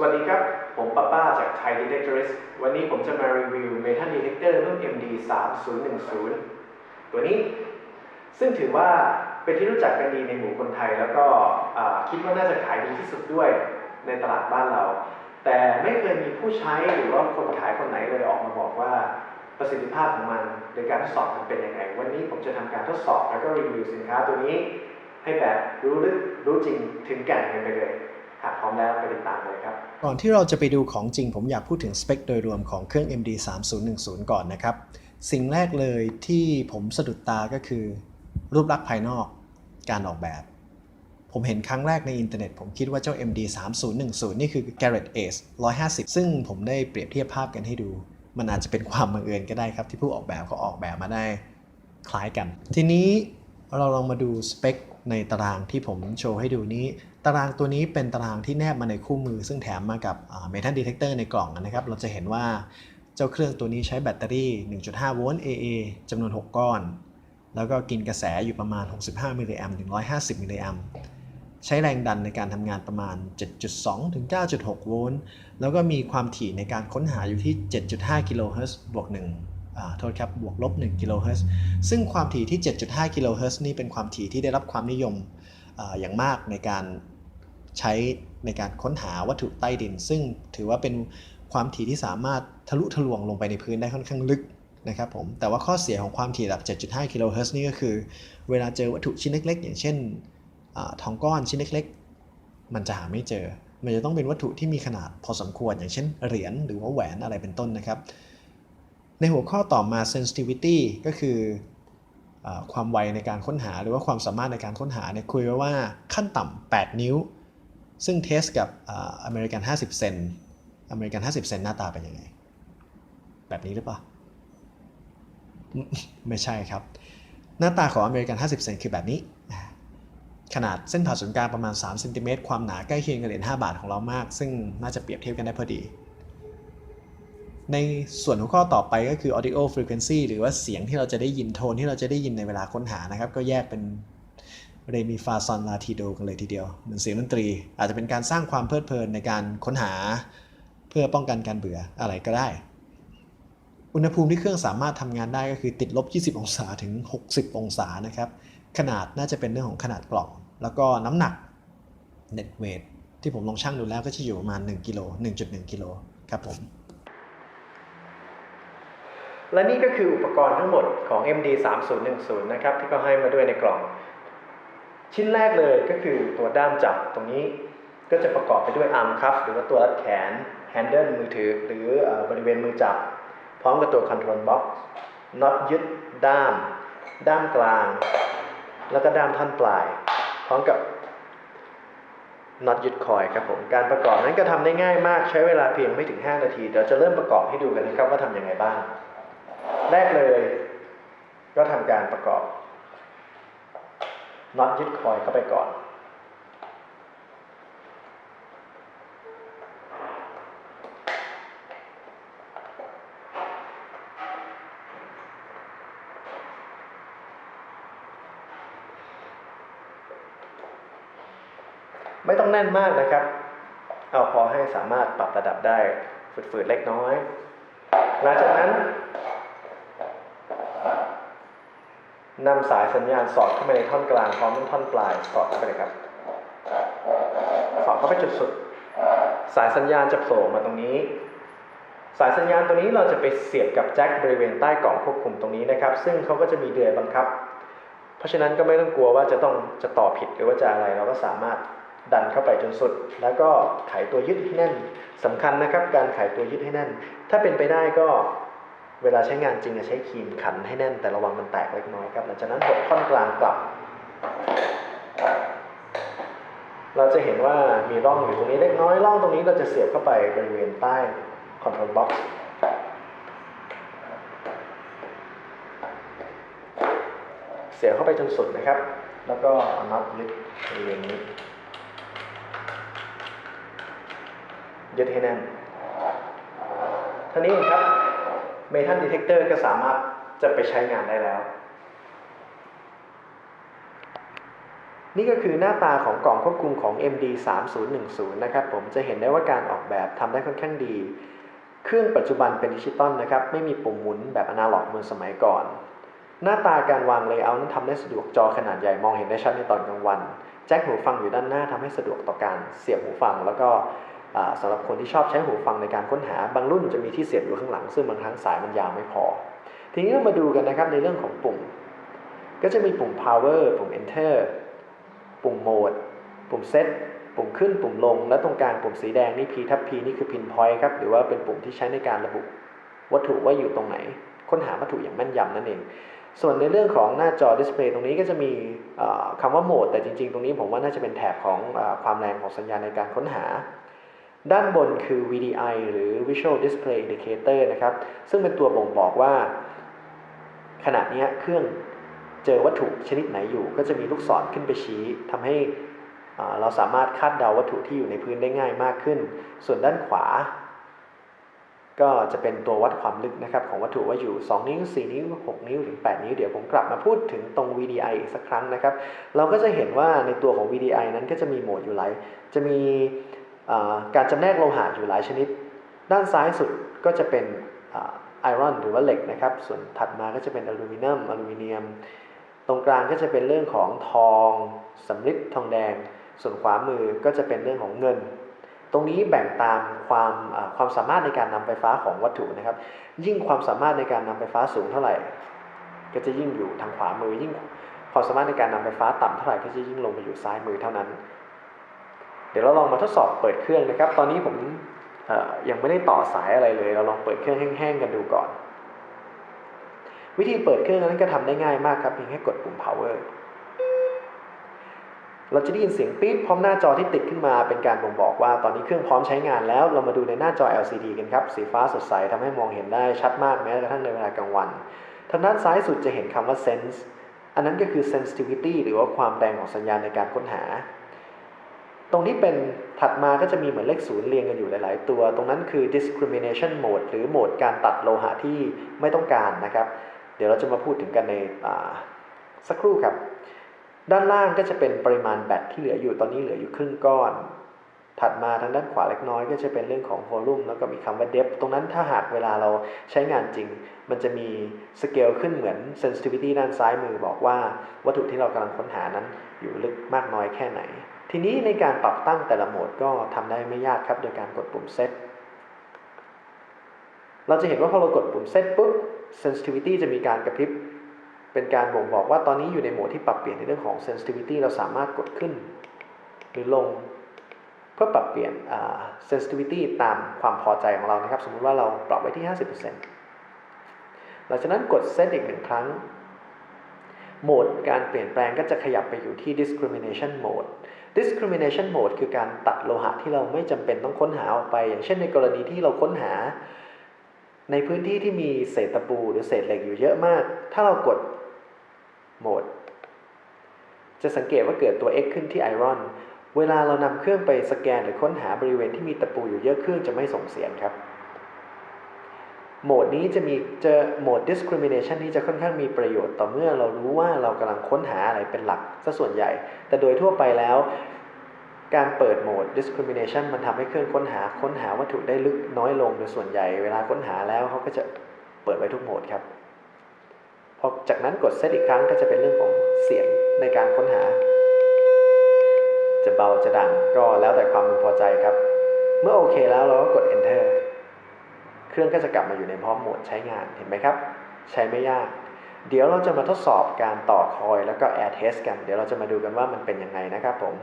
สวัสดีครับ ผมป้าป้าจาก Thai Detectorist วันนี้ผมจะมารีวิว Metal Detector รุ่น MD 3010ตัวนี้ ซึ่งถือว่าเป็นที่รู้จักกันดีในหมู่คนไทย แล้วก็คิดว่าน่าจะขายดีที่สุดด้วยในตลาดบ้านเรา แต่ไม่เคยมีผู้ใช้หรือว่าคนขายคนไหนเลยออกมาบอกว่าประสิทธิภาพของมันโดยการทดสอบมันเป็นยังไง วันนี้ผมจะทำการทดสอบแล้วก็รีวิวสินค้าตัวนี้ ให้แบบรู้ลึกรู้จริงถึงแก่นกันไปเลย หากพร้อมแล้วไปติดตามเลยครับ ก่อนที่เราจะไปดูของจริง ผมอยากพูดถึงสเปคโดยรวมของเครื่อง MD 3010ก่อนนะครับ สิ่งแรกเลยที่ผมสะดุดตาก็คือ รูปลักษณ์ภายนอก การออกแบบ ผมเห็นครั้งแรกในอินเทอร์เน็ต ผมคิดว่าเจ้า MD 3010นี่คือ Garrett Ace 150 ซึ่งผมได้เปรียบเทียบภาพกันให้ดู มันอาจจะเป็นความบังเอิญก็ได้ครับ ที่ผู้ออกแบบเขาออกแบบมาได้คล้ายกัน ทีนี้เราลองมาดูสเปค ในตารางที่ผมโชว์ให้ดูนี้ ตารางตัวนี้เป็นตารางที่แนบมาในคู่มือ ซึ่งแถมมากับเมทัลดีเทคเตอร์ในกล่องนะครับ เราจะเห็นว่าเจ้าเครื่องตัวนี้ใช้แบตเตอรี่ 1.5 โวลต์ AA จำนวน 6 ก้อน แล้วก็กินกระแสอยู่ประมาณ 65 มิลลิแอมป์ถึง 150 มิลลิแอมป์ใช้แรงดันในการทำงานประมาณ 7.2 ถึง 9.6 โวลต์ แล้วก็มีความถี่ในการค้นหาอยู่ที่ 7.5 กิโลเฮิรตซ์บวก1อ่า โทษครับบวกลบ1กิโลเฮิรตซ์ซึ่งความถี่ที่ 7.5กิโลเฮิรตซ์นี่เป็นความถี่ที่ได้รับความนิยมอ่าอย่างมากในการใช้ในการค้นหาวัตถุใต้ดิน ซึ่งถือว่าเป็นความถี่ที่สามารถทะลุทะลวงลงไปในพื้นได้ค่อนข้างลึกนะครับผมแต่ว่าข้อเสียของความถี่ระดับ 7.5 กิโลเฮิรตซ์นี่ก็คือ เวลาเจอวัตถุชิ้นเล็ก ๆ อย่างเช่นอทองก้อนชิ้นเล็ก ๆ มันจะหาไม่เจอ มันจะต้องเป็นวัตถุที่มีขนาดพอสมควร อย่างเช่นเหรียญหรือว่าแหวนอะไรเป็นต้นนะครับ ในหัวข้อต่อมา sensitivity ก็คืออความไวในการค้นหาหรือว่าความสามารถในการค้นหาเนี่ยคุยไว้ว่าขั้นต่ำ 8 นิ้ว ซึ่งเทสกับอเมริกัน 50 เซนอเมริกัน 50 เซนหน้าตาเป็นยังไง แบบนี้หรือเปล่า ไม่ใช่ครับ หน้าตาของอเมริกัน 50 เซนคือแบบนี้ ขนาดเส้นผ่าศูนย์กลางประมาณ3เซนติเมตรความหนาใกล้เคียงกับเหรียญ5บาทของเรามาก ซึ่งน่าจะเปรียบเทียบกันได้พอดี ในส่วนหัวข้อต่อไปก็คือ audio frequency หรือว่าเสียงที่เราจะได้ยินโทนที่เราจะได้ยินในเวลาค้นหานะครับ ก็แยกเป็นเรมีฟาซอนลาทีโดกันเลยทีเดียวเหมือนเสียงดนตรี อาจจะเป็นการสร้างความเพลิดเพลินในการค้นหา เพื่อป้องกันการเบื่ออะไรก็ได้ อุณหภูมิที่เครื่องสามารถทำงานได้ก็คือติดลบ 20 องศาถึง 60 องศานะครับ ขนาดน่าจะเป็นเรื่องของขนาดกล่อง แล้วก็น้ำหนัก net weight ที่ผมลองชั่งดูแล้วก็จะอยู่ประมาณ1กิโล1.1กิโลครับผม และนี่ก็คืออุปกรณ์ทั้งหมดของ MD 3010นะครับที่เขาให้มาด้วยในกล่อง ชิ้นแรกเลยก็คือตัวด้ามจับตรงนี้ก็จะประกอบไปด้วยอาร์มคัฟหรือว่าตัวรัดแขนแฮนเดิลมือถือ หรือบริเวณมือจับ พร้อมกับตัวคอนโทรลบ็อกซ์น็อตยึดด้าม ด้ามกลาง แล้วก็ด้ามท่อนปลาย พร้อมกับน็อตยึดคอยครับผมการประกอบนั้นก็ทำได้ง่ายมากใช้เวลาเพียงไม่ถึง 5 นาที เดี๋ยวจะเริ่มประกอบให้ดูกันนะครับว่าทำยังไงบ้าง แรกเลย ก็ทำการประกอบน็อตยึดคอยเข้าไปก่อน ไม่ต้องแน่นมากนะครับ เอาพอให้สามารถปรับระดับได้ฝืดๆเล็กน้อย หลังจากนั้น นำสายสัญญาณสอดเข้าไปในท่อนกลางพร้อมทั้งท่อนปลายสอดเข้าไปเลยครับ สอดเข้าไปจุดสุด สายสัญญาณจะโผล่มาตรงนี้ สายสัญญาณตัวนี้เราจะไปเสียบกับแจ็คบริเวณใต้กล่องควบคุมตรงนี้นะครับ ซึ่งเขาก็จะมีเดือยบังคับ เพราะฉะนั้นก็ไม่ต้องกลัวว่าจะต้องจะต่อผิดหรือว่าจะอะไรเราก็สามารถดันเข้าไปจนสุด แล้วก็ไขตัวยึดให้แน่นสำคัญนะครับ การไขตัวยึดให้แน่น ถ้าเป็นไปได้ก็ เวลาใช้งานจริงจะใช้ครีมขันให้แน่นแต่ระวังมันแตกเล็กน้อยครับ หลังจากนั้นหดท่อนกลางกลับ เราจะเห็นว่ามีร่องอยู่ตรงนี้เล็กน้อยร่องตรงนี้เราจะเสียบเข้าไปบริเวณใต้คอนโทรลบ็อกซ์เสียบเข้าไปจนสุดนะครับ แล้วก็อน็อตยึดบริเวณนี้ยึดให้แน่นท่านี้เองครับ เมทัลดีเทคเตอร์ก็สามารถจะไปใช้งานได้แล้ว นี่ก็คือหน้าตาของกล่องควบคุมของ MD 3010นะครับ ผมจะเห็นได้ว่าการออกแบบทำได้ค่อนข้างดี เครื่องปัจจุบันเป็นดิจิตอลนะครับ ไม่มีปุ่มหมุนแบบอนาล็อกเหมือนสมัยก่อน หน้าตาการวางเลเยอร์นั้นทำได้สะดวกจอขนาดใหญ่มองเห็นได้ชัดในตอนกลางวัน แจ็คหูฟังอยู่ด้านหน้าทำให้สะดวกต่อการเสียบหูฟัง แล้วก็ อ่าสำหรับคนที่ชอบใช้หูฟังในการค้นหาบางรุ่นจะมีที่เสียบอยู่ข้างหลัง ซึ่งบางครั้งสายมันยาวไม่พอ ทีนี้เรามาดูกันนะครับในเรื่องของปุ่ม ก็จะมีปุ่ม power ปุ่ม enter ปุ่มโหมดปุ่ม set ปุ่มขึ้นปุ่มลง และตรงกลางปุ่มสีแดงนี่ P ทับ P นี่คือ pinpoint ครับ หรือว่าเป็นปุ่มที่ใช้ในการระบุ วัตถุว่าอยู่ตรงไหน ค้นหาวัตถุอย่างแม่นยำนั่นเองส่วนในเรื่องของหน้าจอดิสเพลย์ตรงนี้ก็จะมีเอ่อคำว่าโหมดแต่จริง ๆ ตรงนี้ผมว่าน่าจะเป็นแถบของอความแรงของสัญญาณในการค้นหา ด้านบนคือ VDI หรือ Visual Display Indicator นะครับ ซึ่งเป็นตัวบ่งบอกว่า ขณะนี้เครื่องเจอวัตถุชนิดไหนอยู่ ก็จะมีลูกศรขึ้นไปชี้ทำให้เราสามารถคาดเดาวัตถุที่อยู่ในพื้นได้ง่ายมากขึ้น ส่วนด้านขวา ก็จะเป็นตัววัดความลึกนะครับ ของวัตถุว่าอยู่ 2 นิ้ว 4 นิ้ว 6 นิ้ว ถึง 8 นิ้ว เดี๋ยวผมกลับมาพูดถึงตรง VDI อีกสักครั้งนะครับ เราก็จะเห็นว่าในตัวของ VDI นั้นก็จะมีโหมดอยู่หลายจะมี การจำแนกโลหะอยู่หลายชนิด ด้านซ้ายสุดก็จะเป็นไอรอนหรือว่าเหล็กนะครับ ส่วนถัดมาก็จะเป็นอลูมิเนียมอลูมิเนียม ตรงกลางก็จะเป็นเรื่องของทองสำริดทองแดง ส่วนขวามือก็จะเป็นเรื่องของเงิน ตรงนี้แบ่งตามความความสามารถในการนำไฟฟ้าของวัตถุนะครับ ยิ่งความสามารถในการนำไฟฟ้าสูงเท่าไหร่ ก็จะยิ่งอยู่ทางขวามือยิ่งความสามารถในการนำไฟฟ้าต่ำเท่าไหร่ก็จะยิ่งลงไปอยู่ซ้ายมือเท่านั้น ดี๋ยวเราลองมาทดสอบเปิดเครื่องนะครับ ตอนนี้ผมยังไม่ได้ต่อสายอะไรเลย เราลองเปิดเครื่องแห้งๆกันดูก่อน วิธีเปิดเครื่องนั้นก็ทำได้ง่ายมากครับเพียงแค่กดปุ่ม power เราจะได้ยินเสียงปี๊ดพร้อมหน้าจอที่ติดขึ้นมาเป็นการบ่งบอกว่าตอนนี้เครื่องพร้อมใช้งานแล้ว เรามาดูในหน้าจอ LCD กันครับ สีฟ้าสดใสทำให้มองเห็นได้ชัดมากแม้กระทั่งในเวลากลางวัน ทางด้านซ้ายสุดจะเห็นคำว่า sense อันนั้นก็คือ sensitivity หรือว่าความแรงของสัญญาณในการค้นหา ตรงนี้เป็นถัดมาก็จะมีเหมือนเลขศูนย์เรียงกันอยู่หลาย ๆ ตัว ตรงนั้นคือ discrimination mode หรือโหมดการตัดโลหะที่ไม่ต้องการนะครับ เดี๋ยวเราจะมาพูดถึงกันในสักครู่ครับ ด้านล่างก็จะเป็นปริมาณแบตที่เหลืออยู่ตอนนี้เหลืออยู่ครึ่งก้อน ถัดมาทางด้านขวาเล็กน้อยก็จะเป็นเรื่องของ volume แล้วก็มีคำว่า depth ตรงนั้นถ้าหากเวลาเราใช้งานจริง มันจะมีสเกลขึ้นเหมือน sensitivity ด้านซ้ายมือบอกว่าวัตถุที่เรากำลังค้นหานั้นอยู่ลึกมากน้อยแค่ไหน ทีนี้ในการปรับตั้งแต่ละโหมดก็ทำได้ไม่ยากครับ โดยการกดปุ่ม set เราจะเห็นว่าพอเรากดปุ่ม set ปุ๊บ sensitivity จะมีการกระพริบ เป็นการบ่งบอกว่าตอนนี้อยู่ในโหมดที่ปรับเปลี่ยนในเรื่องของ sensitivity เราสามารถกดขึ้น หรือลงเพื่อปรับเปลี่ยน sensitivity ตามความพอใจของเรานะครับ สมมุติว่าเราปรับไว้ที่ 50%หลังจากนั้นกด set อีกหนึ่งครั้งโหมดการเปลี่ยนแปลงก็จะขยับไปอยู่ที่ discrimination mode discrimination mode คือการตัดโลหะที่เราไม่จำเป็นต้องค้นหาออกไป อย่างเช่นในกรณีที่เราค้นหา ในพื้นที่ที่มีเศษตะปูหรือเศษเหล็กอยู่เยอะมาก ถ้าเรากดโหมด จะสังเกตว่าเกิดตัว X ขึ้นที่ไอรอน เวลาเรานำเครื่องไปสแกนหรือค้นหาบริเวณที่มีตะปูอยู่เยอะเครื่องจะไม่ส่งเสียงครับ โหมดนี้จะมีเจะโหมด discrimination นี้จะค่อนข้างมีประโยชน์ต่อเมื่อเรารู้ว่าเรากำลังค้นหาอะไรเป็นหลักซะส่วนใหญ่ แต่โดยทั่วไปแล้ว การเปิดโหมด discrimination มันทำให้เครื่องค้นหาค้นหาวัตถุได้ลึกน้อยลงโดยส่วนใหญ่ เวลาค้นหาแล้วเขาก็จะเปิดไว้ทุกโหมดครับพอจากนั้นกดเซตอีกครั้งก็จะเป็นเรื่องของเสียงในการค้นหา จะเบาจะดังก็แล้วแต่ความพึงพอใจครับ เมื่อโอเคแล้วเราก็กด enter เครื่องก็จะกลับมาอยู่ในพร้อมโหมดใช้งานเห็นไหมครับ ใช้ไม่ยาก เดี๋ยวเราจะมาทดสอบการต่อคอยแล้วก็ air test กัน เดี๋ยวเราจะมาดูกันว่ามันเป็นยังไงนะครับผม